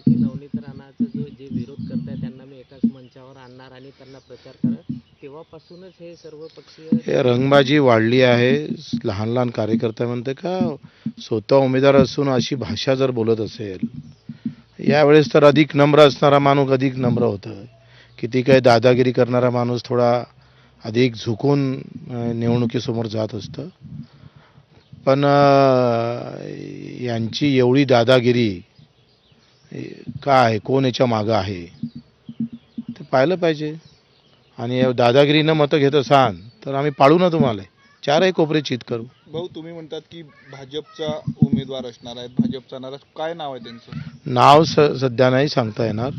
की नवनीत राणाचा जो जे विरोध करताय त्यांना मी एकाच मंचावर आणणार आणि त्यांना प्रचार करत तेव्हापासूनच हे सर्व पक्षीय हे रंगबाजी वाढली आहे. लहान लहान कार्यकर्ते म्हणते का स्वतः उमेदवार असून अशी भाषा जर बोलत असेल यावेळेस तर अधिक नम्र असणारा माणूस अधिक नम्र होतं किती काही दादागिरी करणारा माणूस थोडा अधिक झुकून निवडणुकीसमोर जात असतं. पण यांची एवढी दादागिरी काय आहे? कोण याच्या मागं आहे? ते पाहिलं पाहिजे. आणि दादागिरीनं मतं घेत असाल तर आम्ही पाळू ना तुम्हाला. चारही कोपरे चित करू. भाऊ तुम्ही म्हणतात की भाजपचा उमेदवार असणार आहेत भाजपचा नाराज काय नाव आहे त्यांचं? नाव स सध्या नाही सांगता येणार.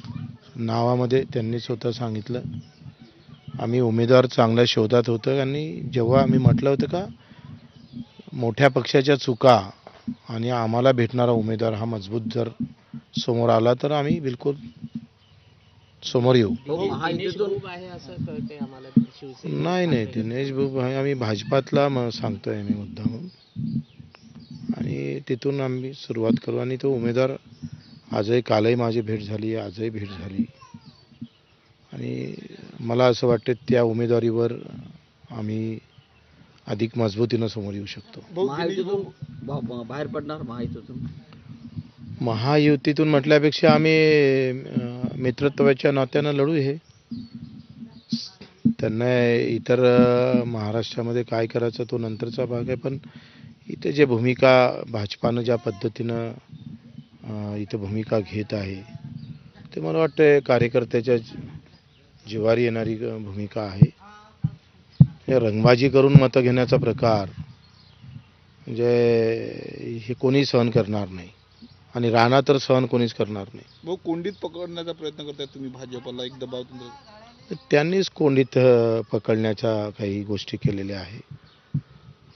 नावामध्ये त्यांनी स्वतः सांगितलं. आम्ही उमेदवार चांगल्या शोधात होतं. आणि जेव्हा आम्ही म्हटलं होतं का मोठ्या पक्षाच्या चुका आणि आम्हाला भेटणारा उमेदवार हा मजबूत जर समोर आला तर आम्ही बिलकुल समोर येऊ. दिनेश भाऊ आहे असं कळतंय आम्हाला शिवसेना नाही नाही दिनेश भाऊ भाई आम्ही भाजपातला म सांगतोय आम्ही मुद्दा म्हणून. आणि तिथून आम्ही सुरुवात करू. आणि तो उमेदवार आजही कालही माझी भेट झाली आजही भेट झाली. आणि मला असं वाटतं त्या उमेदवारीवर आम्ही अधिक मजबूतीनं समोर येऊ शकतो. बा- बा- बाहेर पडणार महायुतीतून. महायुतीतून म्हटल्यापेक्षा आम्ही अं, मित्रत्वाच्या नात्यानं लढू हे. त्यांना इतर अं, महाराष्ट्रामध्ये काय करायचं तो नंतरचा भाग आहे पण इथे जे भूमिका भाजपानं ज्या पद्धतीनं अं, इथं भूमिका घेत आहे ते मला वाटतं कार्यकर्त्याच्या जिवारी येणारी अं, भूमिका आहे. हे रंगबाजी करून मतं घेण्याचा प्रकार म्हणजे हे कोणी सहन करणार नाही. आणि राणा तर सहन कोणीच करणार नाही. भाऊ कोंडीत पकडण्याचा प्रयत्न करताय तुम्ही भाजपला एक दबाव त्यांनीच कोंडीत अ, पकडण्याच्या काही गोष्टी केलेल्या आहे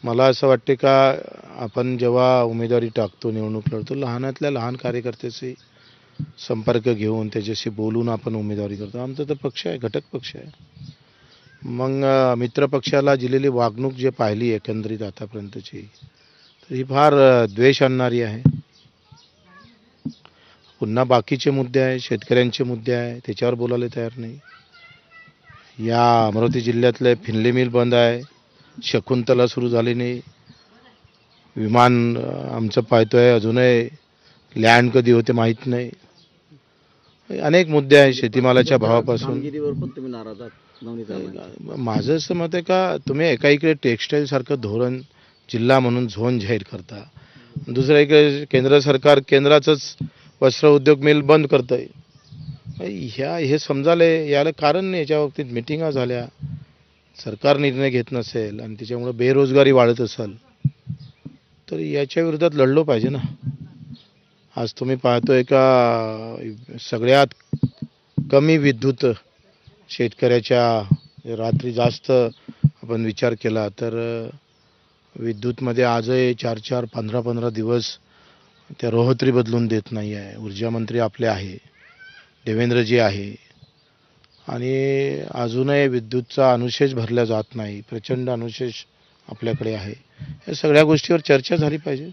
मला असं वाटते का आपण जेव्हा उमेदवारी टाकतो निवडणूक लढतो लहानातल्या लहान कार्यकर्त्याचे संपर्क घेऊन त्याच्याशी बोलून आपण उमेदवारी करतो. आमचा तर पक्ष आहे घटक पक्ष आहे. मग मित्रपक्षाला दिलेली वागणूक जे पाहिली एकंदरीत आतापर्यंतची तर ही फार द्वेष आणणारी आहे. पुन्हा बाकीचे मुद्दे आहे शेतकऱ्यांचे मुद्दे आहे त्याच्यावर बोलायला तयार नाही. या अमरावती जिल्ह्यातले फिनले मिल बंद आहे शकुंतला सुरू झाली नाही. विमान आमचं पाहतोय अजूनही लँड कधी होते माहीत नाही. अनेक मुद्दे आहे शेतीमालाच्या भावापासून. माझं असं मत आहे का तुम्ही एका इकडे टेक्स्टाईल सारखं धोरण जिल्हा म्हणून झोन जाहीर करता. दुसऱ्या इकडे केंद्र सरकार केंद्राचंच वस्त्र उद्योग मिल बंद करतंय. ह्या हे समजाले याला कारण नाही याच्या बाबतीत मिटिंगा झाल्या. सरकार निर्णय घेत नसेल आणि त्याच्यामुळं बेरोजगारी वाढत असेल तर याच्या विरोधात लढलो पाहिजे ना. आज तुम्ही पाहतोय का सगळ्यात कमी विद्युत शेतकऱ्याच्या रात्री जास्त आपण विचार केला तर विद्युतमध्ये आजही चार चार पंधरा पंधरा दिवस त्या रोहत्री बदलून देत नाही आहे. ऊर्जामंत्री आपले आहे देवेंद्रजी आहे. आणि अजूनही विद्युतचा अनुशेष भरला जात नाही प्रचंड अनुशेष आपल्याकडे आहे. या सगळ्या गोष्टीवर चर्चा झाली पाहिजे.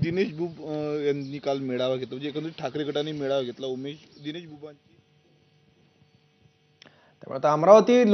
दिनेश बुब यांनी काल मेळावा घेतला. म्हणजे एकंदरीत ठाकरे गटाने मेळावा घेतला. उमेश दिनेश बुबांची त्यामुळे आता अमरावती